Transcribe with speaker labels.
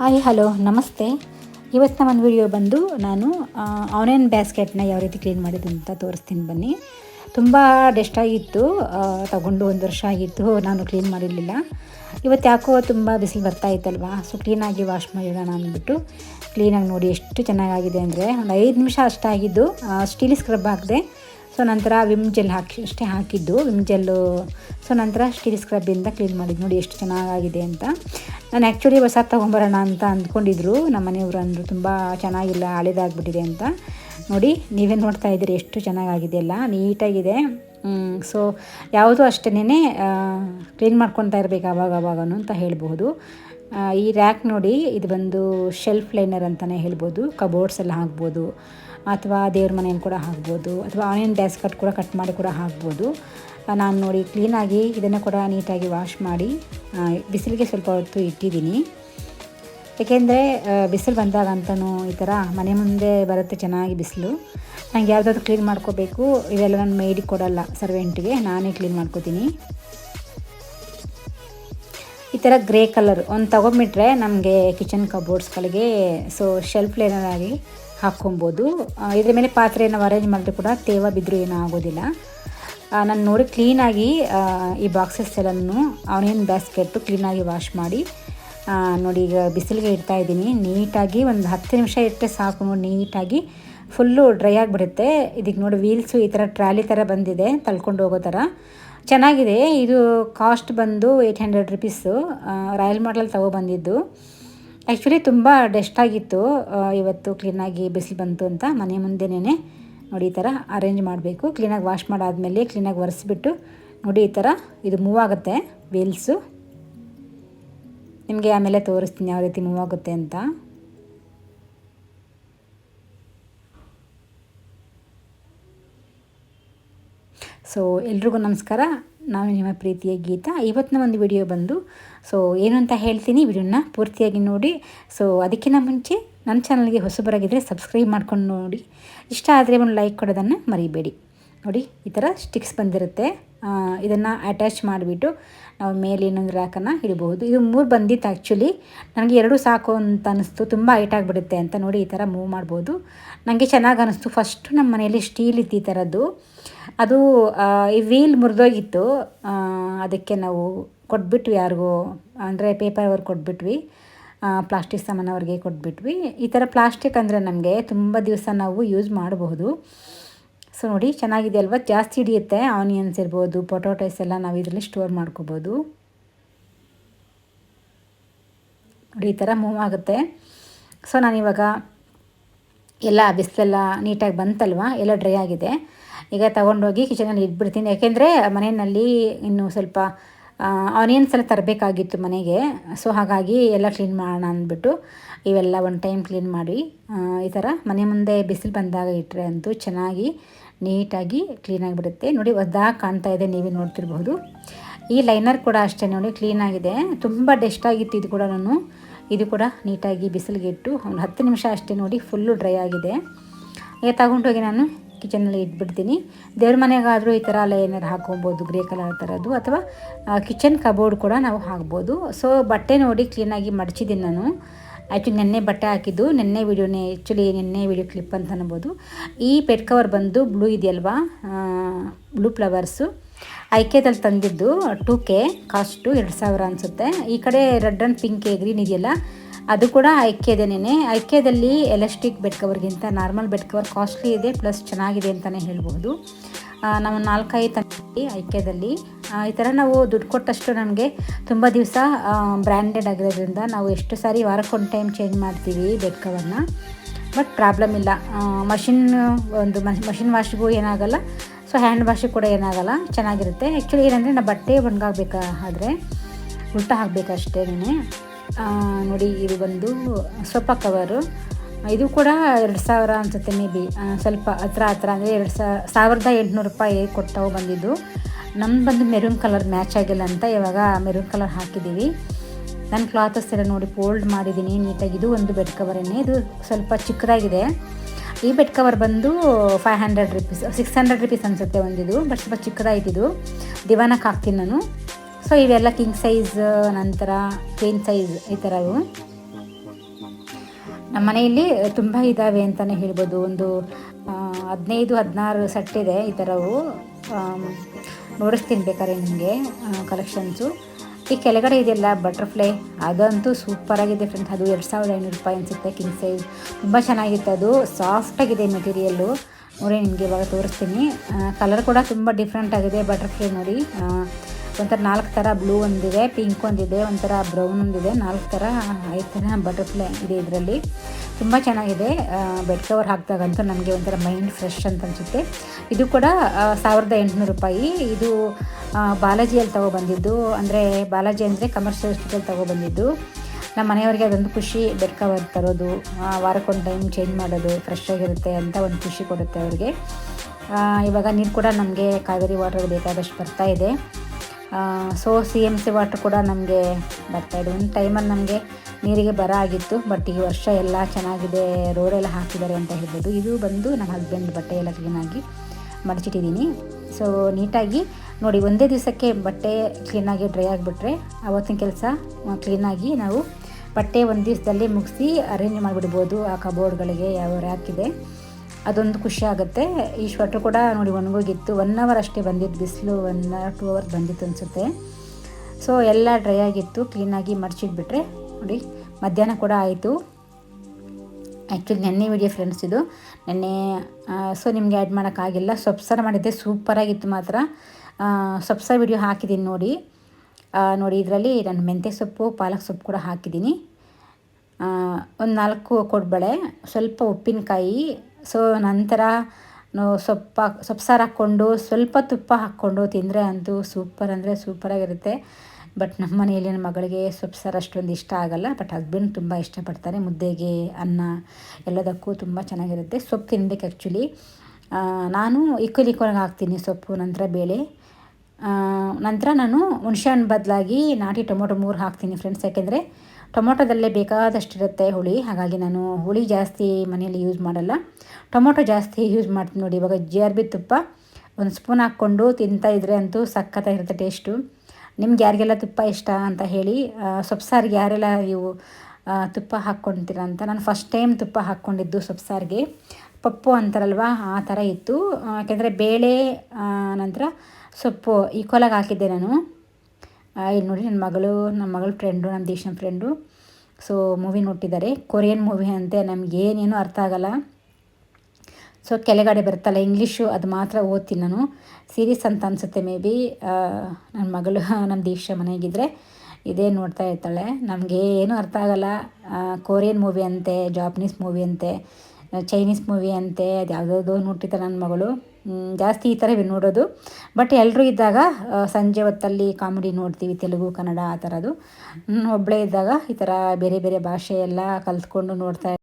Speaker 1: Hi hello ನಮಸ್ತೆ. ಇವತ್ತಿನ ಒಂದು ವಿಡಿಯೋ ಬಂದು ನಾನು ಆನಿಯನ್ ಬ್ಯಾಸ್ಕೆಟ್ನ ಯಾವ ರೀತಿ ಕ್ಲೀನ್ ಮಾಡಿದ್ದು ಅಂತ ತೋರಿಸ್ತೀನಿ ಬನ್ನಿ. ತುಂಬ ಡೆಸ್ಟ್ ಆಗಿತ್ತು ಆ, ತಗೊಂಡು ಒಂದು ವರ್ಷ ಆಗಿತ್ತು ನಾನು ಕ್ಲೀನ್ ಮಾಡಿರಲಿಲ್ಲ. ಇವತ್ತು ಯಾಕೋ ತುಂಬ ಬಿಸಿಲು ಬರ್ತಾ ಇತ್ತಲ್ವಾ ಸೊ ಕ್ಲೀನಾಗಿ ವಾಶ್ ಮಾಡಿಡೋಣ ಅಂದ್ಬಿಟ್ಟು ಕ್ಲೀನಾಗಿ ನೋಡಿ ಎಷ್ಟು ಚೆನ್ನಾಗಾಗಿದೆ ಅಂದರೆ ಒಂದು ಐದು ನಿಮಿಷ ಅಷ್ಟಾಗಿದ್ದು ಸ್ಟೀಲ್ ಸ್ಕ್ರಬ್ ಹಾಕಿದೆ. ಸೊ ನಂತರ ವಿಮ್ ಜೆಲ್ ಹಾಕಿ ಅಷ್ಟೇ ಹಾಕಿದ್ದು. ವಿಮ್ ಜೆಲ್ಲು ಸೊ ನಂತರ ಸ್ಟೀಲ್ ಸ್ಕ್ರಬ್ಬಿಂದ ಕ್ಲೀನ್ ಮಾಡಿದ್ದು. ನೋಡಿ ಎಷ್ಟು ಚೆನ್ನಾಗಿದೆ ಅಂತ. ನಾನು ಆ್ಯಕ್ಚುಲಿ ಹೊಸ ತೊಗೊಂಬರೋಣ ಅಂತ ಅಂದ್ಕೊಂಡಿದ್ರು. ನಮ್ಮ ಮನೆಯವರು ಅಂದರು ತುಂಬ ಚೆನ್ನಾಗಿಲ್ಲ, ಹಳೇದಾಗ್ಬಿಟ್ಟಿದೆ ಅಂತ. ನೋಡಿ, ನೀವೇ ನೋಡ್ತಾ ಇದ್ದೀರಿ ಎಷ್ಟು ಚೆನ್ನಾಗಾಗಿದೆ ಅಲ್ಲ ನೀಟಾಗಿದೆ. ಸೊ ಯಾವುದು ಅಷ್ಟೇನೆ ಕ್ಲೀನ್ ಮಾಡ್ಕೊತಾ ಇರಬೇಕು ಆವಾಗ ಅವಾಗನು ಅಂತ ಹೇಳ್ಬೋದು ಈ ರ್ಯಾಕ್ ನೋಡಿ, ಇದು ಬಂದು ಶೆಲ್ಫ್ ಲೈನರ್ ಅಂತಲೇ ಹೇಳ್ಬೋದು. ಕಬೋರ್ಡ್ಸ್ ಎಲ್ಲ ಹಾಕ್ಬೋದು. ಅಥವಾ ದೇವ್ರ ಮನೆಯಲ್ಲಿ ಕೂಡ ಹಾಕ್ಬೋದು. ಅಥವಾ ಆನಿಯನ್ ಬ್ಯಾಸ್ಕಟ್ ಕೂಡ ಕಟ್ ಮಾಡಿ ಕೂಡ ಹಾಕ್ಬೋದು. ನಾನು ನೋಡಿ ಕ್ಲೀನಾಗಿ ಇದನ್ನು ಕೂಡ ನೀಟಾಗಿ ವಾಶ್ ಮಾಡಿ ಬಿಸಿಲಿಗೆ ಸ್ವಲ್ಪ ಹೊತ್ತು ಇಟ್ಟಿದ್ದೀನಿ. ಏಕೆಂದರೆ ಬಿಸಿಲು ಬಂದಾಗ ಅಂತಲೂ ಈ ಥರ ಮನೆ ಮುಂದೆ ಬರುತ್ತೆ ಚೆನ್ನಾಗಿ ಬಿಸಿಲು. ನನಗೆ ಯಾವುದಾದ್ರು ಕ್ಲೀನ್ ಮಾಡ್ಕೋಬೇಕು. ಇವೆಲ್ಲ ನಾನು ಮೇಡಿಗೆ ಕೊಡಲ್ಲ ಸರ್ವೆಂಟ್ಗೆ ನಾನೇ ಕ್ಲೀನ್ ಮಾಡ್ಕೋತೀನಿ. ಈ ಥರ ಗ್ರೇ ಕಲರ್ ಒಂದು ತೊಗೊಂಬಿಟ್ರೆ ನಮಗೆ ಕಿಚನ್ ಕಬೋರ್ಡ್ಸ್ಗಳಿಗೆ ಸೊ ಶೆಲ್ಫ್ ಲೈನರ್ ಆಗಿ ಹಾಕ್ಕೊಬೋದು. ಇದ್ರ ಮೇಲೆ ಪಾತ್ರೆಯನ್ನು ಅರೇಂಜ್ ಮಾಡಿದ್ರೆ ಕೂಡ ತೇವ ಬಿದ್ದರೂ ಏನೂ ಆಗೋದಿಲ್ಲ. ನಾನು ನೋಡಿ ಕ್ಲೀನಾಗಿ ಈ ಬಾಕ್ಸಸ್ ಎಲ್ಲನೂ ಅವನೇನು ಬ್ಯಾಸ್ಕೆಟ್ಟು ಕ್ಲೀನಾಗಿ ವಾಶ್ ಮಾಡಿ ನೋಡಿ ಈಗ ಬಿಸಿಲಿಗೆ ಇಡ್ತಾ ಇದ್ದೀನಿ. ನೀಟಾಗಿ ಒಂದು ಹತ್ತು ನಿಮಿಷ ಇಟ್ಟರೆ ಸಾಕು ನೋಡಿ, ನೀಟಾಗಿ ಫುಲ್ಲು ಡ್ರೈ ಆಗಿಬಿಡುತ್ತೆ. ಇದಕ್ಕೆ ನೋಡಿ ವೀಲ್ಸು ಈ ಥರ ಟ್ರಾಲಿ ಥರ ಬಂದಿದೆ, ತಳ್ಕೊಂಡು ಹೋಗೋ ಥರ. ಚೆನ್ನಾಗಿದೆ. ಇದು ಕಾಸ್ಟ್ ಬಂದು eight hundred rupees royal model ತಗೊಬಂದಿದ್ದು actually ತುಂಬ ಡಸ್ಟ್ ಆಗಿತ್ತು. ಇವತ್ತು ಕ್ಲೀನಾಗಿ ಬಿಸಿಲು ಬಂತು ಅಂತ ಮನೆ ಮುಂದೆನೇ ನೋಡಿ ಈ ಥರ ಅರೇಂಜ್ ಮಾಡಬೇಕು. ಕ್ಲೀನಾಗಿ ವಾಶ್ ಮಾಡಾದಮೇಲೆ ಕ್ಲೀನಾಗಿ ಒರೆಸ್ಬಿಟ್ಟು ನೋಡಿ ಈ ಥರ ಇದು ಮೂವ್ ಆಗುತ್ತೆ ವೀಲ್ಸು ನಿಮಗೆ ಆಮೇಲೆ ತೋರಿಸ್ತೀನಿ ಯಾವ ರೀತಿ ಮೂವ್ ಆಗುತ್ತೆ ಅಂತ. ಸೊ ಎಲ್ರಿಗೂ ನಮಸ್ಕಾರ. ನಾನು ನಿಮ್ಮ ಪ್ರೀತಿಯ ಗೀತಾ. ಇವತ್ತಿನ ಒಂದು ವಿಡಿಯೋ ಬಂದು ಸೊ ಏನು ಅಂತ ಹೇಳ್ತೀನಿ, ವಿಡಿಯೋನ ಪೂರ್ತಿಯಾಗಿ ನೋಡಿ. ಸೊ ಅದಕ್ಕಿಂತ ಮುಂಚೆ ನನ್ನ ಚಾನಲ್ಗೆ ಹೊಸಬರಾಗಿದ್ದರೆ ಸಬ್ಸ್ಕ್ರೈಬ್ ಮಾಡ್ಕೊಂಡು ನೋಡಿ. ಇಷ್ಟ ಆದರೆ ಒಂದು ಲೈಕ್ ಕೊಡೋದನ್ನು ಮರಿಬೇಡಿ. ನೋಡಿ, ಈ ಥರ ಸ್ಟಿಕ್ಸ್ ಬಂದಿರುತ್ತೆ. ಇದನ್ನು ಅಟ್ಯಾಚ್ ಮಾಡಿಬಿಟ್ಟು ನಾವು ಮೇಲೆ ಇನ್ನೊಂದು ರ್ಯಾಕನ್ನು ಇಡಬಹುದು. ಇದು ಮೂರು ಬಂದಿತ್ತು ಆ್ಯಕ್ಚುಲಿ ನನಗೆ ಎರಡು ಸಾಕು ಅಂತ ಅನ್ನಿಸ್ತು ತುಂಬ ಹೈಟ್ ಆಗಿಬಿಡುತ್ತೆ ಅಂತ ನೋಡಿ ಈ ಥರ ಮೂವ್ ಮಾಡ್ಬೋದು. ನನಗೆ ಚೆನ್ನಾಗಿ ಅನ್ನಿಸ್ತು ಫಸ್ಟು ನಮ್ಮ ಮನೆಯಲ್ಲಿ ಸ್ಟೀಲ್ ಇತ್ತು ಈ ಥರದ್ದು. ಅದು ಈ ವೀಲ್ ಮುರಿದೋಗಿತ್ತು. ಅದಕ್ಕೆ ನಾವು ಕೊಟ್ಬಿಟ್ವಿ ಯಾರಿಗೂ, ಅಂದರೆ ಪೇಪರ್ ಅವ್ರಿಗೆ ಕೊಟ್ಬಿಟ್ವಿ. ಪ್ಲಾಸ್ಟಿಕ್ ಸಾಮಾನವ್ರಿಗೆ ಕೊಟ್ಬಿಟ್ವಿ. ಈ ಥರ ಪ್ಲಾಸ್ಟಿಕ್ ಅಂದರೆ ನಮಗೆ ತುಂಬ ದಿವಸ ನಾವು ಯೂಸ್ ಮಾಡಬಹುದು ಸೊ ನೋಡಿ, ಚೆನ್ನಾಗಿದೆ ಅಲ್ವಾ? ಜಾಸ್ತಿ ಹಿಡಿಯುತ್ತೆ. ಆನಿಯನ್ಸ್ ಇರ್ಬೋದು ಪೊಟೊಟೊಸ್ ಎಲ್ಲ ನಾವು ಇದರಲ್ಲಿ ಸ್ಟೋರ್ ಮಾಡ್ಕೋಬೋದು. ನೋಡಿ, ಈ ಥರ ಮೂವ್ ಆಗುತ್ತೆ. ಸೊ ನಾನಿವಾಗ ಎಲ್ಲ ಬಿಸಿಲೆಲ್ಲ ನೀಟಾಗಿ ಬಂತಲ್ವ? ಎಲ್ಲ ಡ್ರೈ ಆಗಿದೆ. ಈಗ ತೊಗೊಂಡೋಗಿ ಕಿಚನಲ್ಲಿ ಇಟ್ಬಿಡ್ತೀನಿ. ಯಾಕೆಂದರೆ ಮನೆಯಲ್ಲಿ ಇನ್ನು ಸ್ವಲ್ಪ ಆನಿಯನ್ಸ್ ಎಲ್ಲ ತರಬೇಕಾಗಿತ್ತು ಮನೆಗೆ. ಸೊ ಹಾಗಾಗಿ ಎಲ್ಲ ಕ್ಲೀನ್ ಮಾಡೋಣ ಅಂದ್ಬಿಟ್ಟು ಇವೆಲ್ಲ ಒಂದು ಟೈಮ್ ಕ್ಲೀನ್ ಮಾಡಿ ಈ ಥರ ಮನೆ ಮುಂದೆ ಬಿಸಿಲು ಬಂದಾಗ ಇಟ್ಟರೆ ಅಂತೂ ಚೆನ್ನಾಗಿ ನೀಟಾಗಿ ಕ್ಲೀನಾಗಿಬಿಡುತ್ತೆ ನೋಡಿ ಒದ್ದಾಗಿ ಕಾಣ್ತಾ ಇದೆ, ನೀವೇ ನೋಡ್ತಿರ್ಬೋದು ಈ ಲೈನರ್ ಕೂಡ ಅಷ್ಟೇ ನೋಡಿ ಕ್ಲೀನಾಗಿದೆ ತುಂಬ ಡೆಸ್ಟ್ ಆಗಿತ್ತು ಇದು ಕೂಡ ನಾನು ಇದು ಕೂಡ ನೀಟಾಗಿ ಬಿಸಿಲಿಗೆ ಇಟ್ಟು ಒಂದು ಹತ್ತು ನಿಮಿಷ ಅಷ್ಟೇ ನೋಡಿ ಫುಲ್ಲು ಡ್ರೈ ಆಗಿದೆ. ಈಗ ತಗೊಂಡೋಗಿ ನಾನು ಕಿಚನಲ್ಲಿ ಇಟ್ಬಿಡ್ತೀನಿ. ದೇವ್ರ ಮನೆಗಾದರೂ ಈ ಥರ ಲೈನರ್ ಹಾಕೊಬೋದು ಗ್ರೇ ಕಲರ್ ಥರದ್ದು ಅಥವಾ ಕಿಚನ್ ಕಬೋರ್ಡ್ ಕೂಡ ನಾವು ಹಾಕ್ಬೋದು. ಸೊ ಬಟ್ಟೆ ನೋಡಿ ಕ್ಲೀನಾಗಿ ಮಡಚಿದ್ದೀನಿ ನಾನು. ಆ್ಯಕ್ಚುಲಿ ನೆನ್ನೆ ಬಟ್ಟೆ ಹಾಕಿದ್ದು, ನೆನ್ನೆ ವೀಡಿಯೋನೇ ಆ್ಯಕ್ಚುಲಿ ನೆನ್ನೆ ವೀಡಿಯೋ ಕ್ಲಿಪ್ ಅಂತ ಅನ್ಬೋದು. ಈ ಪೆಟ್ ಕವರ್ ಬಂದು ಬ್ಲೂ ಇದೆಯಲ್ವಾ? ಬ್ಲೂ ಫ್ಲವರ್ಸು ಐಕೆದಲ್ಲಿ ತಂದಿದ್ದು ಟೂ ಕೆ ಕಾಸ್ಟು ಎರಡು ಸಾವಿರ ಅನಿಸುತ್ತೆ. ಈ ಕಡೆ ರೆಡ್ ಆ್ಯಂಡ್ ಪಿಂಕ್ ಗ್ರೀನ್ ಇದೆಯಲ್ಲ, ಅದು ಕೂಡ ಐಕ್ಯದೇನೆ ಐಕ್ಯದಲ್ಲಿ ಎಲಾಸ್ಟಿಕ್ ಬೆಡ್ ಕವರ್ಗಿಂತ ನಾರ್ಮಲ್ ಬೆಡ್ ಕವರ್ ಕಾಸ್ಟ್ಲಿ ಇದೆ ಪ್ಲಸ್ ಚೆನ್ನಾಗಿದೆ ಅಂತಲೇ ಹೇಳ್ಬೋದು. ನಾವು ನಾಲ್ಕೈದು ತಂದಿದ್ವಿ ಐಕ್ಯದಲ್ಲಿ. ಈ ಥರ ನಾವು ದುಡ್ಡು ಕೊಟ್ಟಷ್ಟು ನಮಗೆ ತುಂಬ ದಿವಸ ಬ್ರ್ಯಾಂಡೆಡ್ ಆಗಿರೋದ್ರಿಂದ ನಾವು ಎಷ್ಟು ಸಾರಿ ವಾರಕ್ಕೊಂದು ಟೈಮ್ ಚೇಂಜ್ ಮಾಡ್ತೀವಿ ಬೆಡ್ ಬಟ್ ಪ್ರಾಬ್ಲಮ್ ಇಲ್ಲ. ಮಷಿನ್ ಒಂದು ಮಷಿನ್ ವಾಶ್ಗೂ ಏನಾಗಲ್ಲ. ಸೊ ಹ್ಯಾಂಡ್ ವಾಶಿಗೆ ಕೂಡ ಏನಾಗಲ್ಲ. ಚೆನ್ನಾಗಿರುತ್ತೆ. ಆ್ಯಕ್ಚುಲಿ ಏನಂದರೆ ನಾವು ಬಟ್ಟೆ ಒಣಗಾಗಬೇಕಾ ಆದರೆ, ಉಲ್ಟಾ ಹಾಕಬೇಕಷ್ಟೇನೆ. ನೋಡಿ, ಇದು ಬಂದು ಸೊಪ್ಪ ಕವರು ಇದು ಕೂಡ ಎರಡು ಸಾವಿರ ಅನಿಸುತ್ತೆ ಮೇ ಬಿ ಸ್ವಲ್ಪ ಹತ್ರ ಹತ್ರ ಅಂದರೆ ಎರಡು ಸಾವಿರದ ಎಂಟುನೂರು ರೂಪಾಯಿ ಕೊಟ್ಟವು ಬಂದಿದ್ದು. ನಮ್ದು ಬಂದು ಮೆರೂನ್ ಕಲರ್ ಮ್ಯಾಚ್ ಆಗಿಲ್ಲ ಅಂತ ಇವಾಗ ಮೆರೂನ್ ಕಲರ್ ಹಾಕಿದ್ದೀವಿ ನನ್ನ ಕ್ಲಾತಸ್ ಎಲ್ಲ ನೋಡಿ ಫೋಲ್ಡ್ ಮಾಡಿದ್ದೀನಿ ನೀಟಾಗಿ. ಇದು ಒಂದು ಬೆಡ್ ಕವರನ್ನೇ ಇದು ಸ್ವಲ್ಪ ಚಿಕ್ಕದಾಗಿದೆ. ಈ ಬೆಡ್ ಕವರ್ ಬಂದು five hundred rupees six hundred rupees ಅನಿಸುತ್ತೆ ಒಂದಿದು, ಬಟ್ ಸ್ವಲ್ಪ ಚಿಕ್ಕದಾಯ್ತಿದು. ದಿವಾನಕ್ಕೆ ಹಾಕ್ತೀನಿ ನಾನು. ಸೊ ಇವೆಲ್ಲ ಕಿಂಗ್ ಸೈಜ್ ನಂತರ ಕ್ವೀನ್ ಸೈಜ್ ಈ ಥರವು ನಮ್ಮ ಮನೆಯಲ್ಲಿ ತುಂಬ ಇದ್ದಾವೆ ಅಂತಲೇ ಹೇಳ್ಬೋದು. ಒಂದು ಹದಿನೈದು, ಹದಿನಾರು ಸೆಟ್ ಇದೆ ಈ ಥರವು. ನೋಡಿಸ್ತೀನಿ ಬೇಕಾದ್ರೆ ನಿಮಗೆ ಕಲೆಕ್ಷನ್ಸು ಈ ಕೆಳಗಡೆ ಇದೆಯಲ್ಲ ಬಟರ್ಫ್ಲೈ ಅದಂತೂ ಸೂಪರಾಗಿದೆ ಫ್ರೆಂಡ್ಸ್ ಅದು ಎರಡು ಸಾವಿರದ ಐನೂರು ರೂಪಾಯಿ ಅನಿಸುತ್ತೆ ಕಿಂಗ್ ಸೈಜ್ ತುಂಬ ಚೆನ್ನಾಗಿತ್ತು ಅದು. ಸಾಫ್ಟಾಗಿದೆ ಮೆಟೀರಿಯಲ್ಲು ನೋಡಿ ನಿಮಗೆ ಇವಾಗ ತೋರಿಸ್ತೀನಿ. ಕಲರ್ ಕೂಡ ತುಂಬ ಡಿಫ್ರೆಂಟ್ ಆಗಿದೆ ಬಟರ್ಫ್ಲೈ ನೋಡಿ. ಒಂಥರ ನಾಲ್ಕು ಥರ ಬ್ಲೂ ಒಂದಿದೆ, ಪಿಂಕ್ ಒಂದಿದೆ, ಒಂಥರ ಬ್ರೌನ್ ಒಂದಿದೆ, ನಾಲ್ಕು ಥರ ಐದು ಥರ ಬಟರ್ಫ್ಲೈ ಇದೆ ಇದರಲ್ಲಿ. ತುಂಬ ಚೆನ್ನಾಗಿದೆ. ಬೆಡ್ ಕವರ್ ಹಾಕಿದಾಗಂತೂ ನನಗೆ ಒಂಥರ ಮೈಂಡ್ ಫ್ರೆಶ್ ಅಂತ ಅನಿಸುತ್ತೆ. ಇದು ಕೂಡ ಸಾವಿರದ ಎಂಟುನೂರು ರೂಪಾಯಿ. ಇದು ಬಾಲಾಜಿಯಲ್ಲಿ ತೊಗೊಬಂದಿದ್ದು ಅಂದರೆ ಬಾಲಾಜಿ ಅಂದರೆ ಕಮರ್ಷಿಯಲ್ ಸ್ಟೋರಲ್ಲಿ ತೊಗೊಬಂದಿದ್ದು ನಮ್ಮ ಮನೆಯವರಿಗೆ ಅದೊಂದು ಖುಷಿ ಬೆಡ್ ಕವರ್ ತರೋದು ವಾರಕ್ಕೊಂದು ಟೈಮ್ ಚೇಂಜ್ ಮಾಡೋದು ಫ್ರೆಶ್ ಆಗಿರುತ್ತೆ ಅಂತ ಒಂದು ಖುಷಿ ಕೊಡುತ್ತೆ ಅವ್ರಿಗೆ. ಇವಾಗ ನೀರು ಕೂಡ ನಮಗೆ ಕಾವೇರಿ ವಾಟರ್ ಬೇಕಾದಷ್ಟು ಬರ್ತಾ ಇದೆ. So C M C water ಕೂಡ ನಮಗೆ ಬರ್ತಾಯಿದೆ ಒಂದು ಟೈಮಲ್ಲಿ ನಮಗೆ ನೀರಿಗೆ ಬರ ಆಗಿತ್ತು ಬಟ್ ಈ ವರ್ಷ ಎಲ್ಲ ಚೆನ್ನಾಗಿದೆ ರೋಡೆಲ್ಲ ಹಾಕಿದ್ದಾರೆ ಅಂತ ಹೇಳ್ಬೋದು. ಇದು ಬಂದು ನಮ್ಮ ಹಸ್ಬೆಂಡ್ ಬಟ್ಟೆ ಎಲ್ಲ ಕ್ಲೀನಾಗಿ ಮಡಚಿಟ್ಟಿದ್ದೀನಿ ಸೊ ನೀಟಾಗಿ ನೋಡಿ, ಒಂದೇ ದಿವಸಕ್ಕೆ ಬಟ್ಟೆ ಕ್ಲೀನಾಗಿ ಡ್ರೈ ಆಗಿಬಿಟ್ರೆ ಆವತ್ತಿನ ಕೆಲಸ ಕ್ಲೀನಾಗಿ ನಾವು ಬಟ್ಟೆ ಒಂದು ದಿವಸದಲ್ಲಿ ಮುಗಿಸಿ ಅರೇಂಜ್ ಮಾಡಿಬಿಡ್ಬೋದು. ಆ ಕಬೋರ್ಡ್ಗಳಿಗೆ ಯಾವ ರ್ಯಾಕಿದೆ ಅದೊಂದು ಖುಷಿ ಆಗುತ್ತೆ. ಈ ಸ್ವೆಟ್ರ್ ಕೂಡ ನೋಡಿ ಒಣಗೋಗಿತ್ತು. ಒನ್ ಅವರ್ ಅಷ್ಟೇ ಬಂದಿತ್ತು ಬಿಸಿಲು ಒನ್ ಅವರ್ ಟೂ ಅವರ್ ಬಂದಿತ್ತು ಅನಿಸುತ್ತೆ. ಸೊ ಎಲ್ಲ ಡ್ರೈ ಆಗಿತ್ತು. ಕ್ಲೀನಾಗಿ ಮಡಚಿಟ್ಬಿಟ್ರೆ ನೋಡಿ, ಮಧ್ಯಾಹ್ನ ಕೂಡ ಆಯಿತು. ಆ್ಯಕ್ಚುಲಿ ನೆನ್ನೆ ವಿಡಿಯೋ ಫ್ರೆಂಡ್ಸ್ ಇದು. ನೆನ್ನೆ ಸೊ ನಿಮಗೆ ಆ್ಯಡ್ ಮಾಡೋಕ್ಕಾಗಿಲ್ಲ. ಸೊಪ್ಸಾರು ಮಾಡಿದ್ದೆ. ಸೂಪರಾಗಿತ್ತು ಮಾತ್ರ. ಸೊಪ್ಸಾರು ವಿಡಿಯೋ ಹಾಕಿದ್ದೀನಿ ನೋಡಿ. ನೋಡಿ, ಇದರಲ್ಲಿ ನಾನು ಮೆಂತ್ಯ ಸೊಪ್ಪು, ಪಾಲಕ್ ಸೊಪ್ಪು ಕೂಡ ಹಾಕಿದ್ದೀನಿ ಒಂದು ನಾಲ್ಕು ಕೊಡ್ಬಳೆ, ಸ್ವಲ್ಪ ಉಪ್ಪಿನಕಾಯಿ ಸೊ ನಂತರ ಸೊಪ್ಪ ಸೊಪ್ಪು ಸಾರು ಹಾಕ್ಕೊಂಡು ಸ್ವಲ್ಪ ತುಪ್ಪ ಹಾಕ್ಕೊಂಡು ತಿಂದರೆ ಅಂತೂ ಸೂಪರ್ ಅಂದರೆ ಸೂಪರಾಗಿರುತ್ತೆ ಬಟ್ ನಮ್ಮ ಮನೆಯಲ್ಲಿ ನನ್ನ ಮಗಳಿಗೆ ಸೊಪ್ಪು ಸಾರು ಅಷ್ಟೊಂದು ಇಷ್ಟ ಆಗೋಲ್ಲ. ಬಟ್ ಹಸ್ಬೆಂಡ್ ತುಂಬ ಇಷ್ಟಪಡ್ತಾರೆ. ಮುದ್ದೆಗೆ, ಅನ್ನ ಎಲ್ಲದಕ್ಕೂ ತುಂಬ ಚೆನ್ನಾಗಿರುತ್ತೆ. ಸೊಪ್ಪು ತಿನ್ಬೇಕು ಆ್ಯಕ್ಚುಲಿ ನಾನು ಈಕ್ವಲ್ ಈಕ್ವಲ್ಗೆ ಹಾಕ್ತೀನಿ ಸೊಪ್ಪು, ನಂತರ ಬೇಳೆ. ನಂತರ ನಾನು ಹುಣಸೆಹಣ್ಣು ಬದಲಾಗಿ ನಾಟಿ ಟೊಮೊಟೊ ಮೂರು ಹಾಕ್ತೀನಿ ಫ್ರೆಂಡ್ಸ್. ಯಾಕೆಂದರೆ ಟೊಮೊಟೊದಲ್ಲೇ ಬೇಕಾದಷ್ಟಿರುತ್ತೆ ಹುಳಿ. ಹಾಗಾಗಿ ನಾನು ಹುಳಿ ಜಾಸ್ತಿ ಮನೆಯಲ್ಲಿ ಯೂಸ್ ಮಾಡಲ್ಲ. ಟೊಮೊಟೊ ಜಾಸ್ತಿ ಯೂಸ್ ಮಾಡ್ತೀನಿ ನೋಡಿ. ಇವಾಗ ಜಿ ಆರ್ ಬಿ ತುಪ್ಪ ಒಂದು ಸ್ಪೂನ್ ಹಾಕ್ಕೊಂಡು ತಿಂತಾ ಇದ್ರೆ ಅಂತೂ ಸಖತ್ತಾಗಿರುತ್ತೆ ಟೇಸ್ಟು ನಿಮ್ಗೆ ಯಾರಿಗೆಲ್ಲ ತುಪ್ಪ ಇಷ್ಟ ಅಂತ ಹೇಳಿ ಸೊಪ್ಪು ಸಾರಿಗೆ ಯಾರೆಲ್ಲ ನೀವು ತುಪ್ಪ ಹಾಕ್ಕೊಳ್ತೀರ ಅಂತ. ನಾನು ಫಸ್ಟ್ ಟೈಮ್ ತುಪ್ಪ ಹಾಕ್ಕೊಂಡಿದ್ದು ಸೊಪ್ಪು ಸಾರಿಗೆ. ಪಪ್ಪು ಅಂತಾರಲ್ವ, ಆ ಥರ ಇತ್ತು. ಯಾಕೆಂದರೆ ಬೇಳೆ ನಂತರ ಸೊಪ್ಪು ಈಕ್ವಲಾಗಿ ಹಾಕಿದ್ದೆ ನಾನು. ಇಲ್ಲಿ ನೋಡಿ ನನ್ನ ಮಗಳು ನಮ್ಮ ಮಗಳ ಫ್ರೆಂಡು ನಮ್ಮ ದೇಶನ ಫ್ರೆಂಡು ಸೊ ಮೂವಿ ನೋಟ್ಟಿದ್ದಾರೆ ಕೊರಿಯನ್ ಮೂವಿ ಅಂತೆ ನಮ್ಗೆ ಏನೇನು ಅರ್ಥ ಆಗಲ್ಲ. ಸೊ ಕೆಳಗಡೆ ಬರುತ್ತಲ್ಲ ಇಂಗ್ಲೀಷು ಅದು ಮಾತ್ರ ಓದ್ತೀನಿ ನಾನು. ಸೀರೀಸ್ ಅಂತ ಅನಿಸುತ್ತೆ ಮೇ ಬಿ ನನ್ನ ಮಗಳು ನಮ್ಮ ದೇಶ ಮನೆಗಿದ್ರೆ ಇದೇ ನೋಡ್ತಾ ಇರ್ತಾಳೆ. ನಮಗೆ ಏನೂ ಅರ್ಥ ಆಗಲ್ಲ. ಕೊರಿಯನ್ ಮೂವಿ ಅಂತೆ ಜಾಪನೀಸ್ ಮೂವಿ ಅಂತೆ ಚೈನೀಸ್ ಮೂವಿ ಅಂತೆ, ಅದು ಯಾವುದೋ ನೋಡ್ತಿರ್ತಾರೆ ನನ್ನ ಮಗಳು. ಜಾಸ್ತಿ ಈ ಥರವೇ ನೋಡೋದು. ಬಟ್ ಎಲ್ಲರೂ ಇದ್ದಾಗ ಸಂಜೆ ಹೊತ್ತಲ್ಲಿ ಕಾಮಿಡಿ ನೋಡ್ತೀವಿ, ತೆಲುಗು, ಕನ್ನಡ ಆ ಥರದ್ದು ಒಬ್ಬಳೇ ಇದ್ದಾಗ ಈ ಥರ ಬೇರೆ ಬೇರೆ ಭಾಷೆ ಎಲ್ಲ ಕಲ್ತ್ಕೊಂಡು ನೋಡ್ತಾ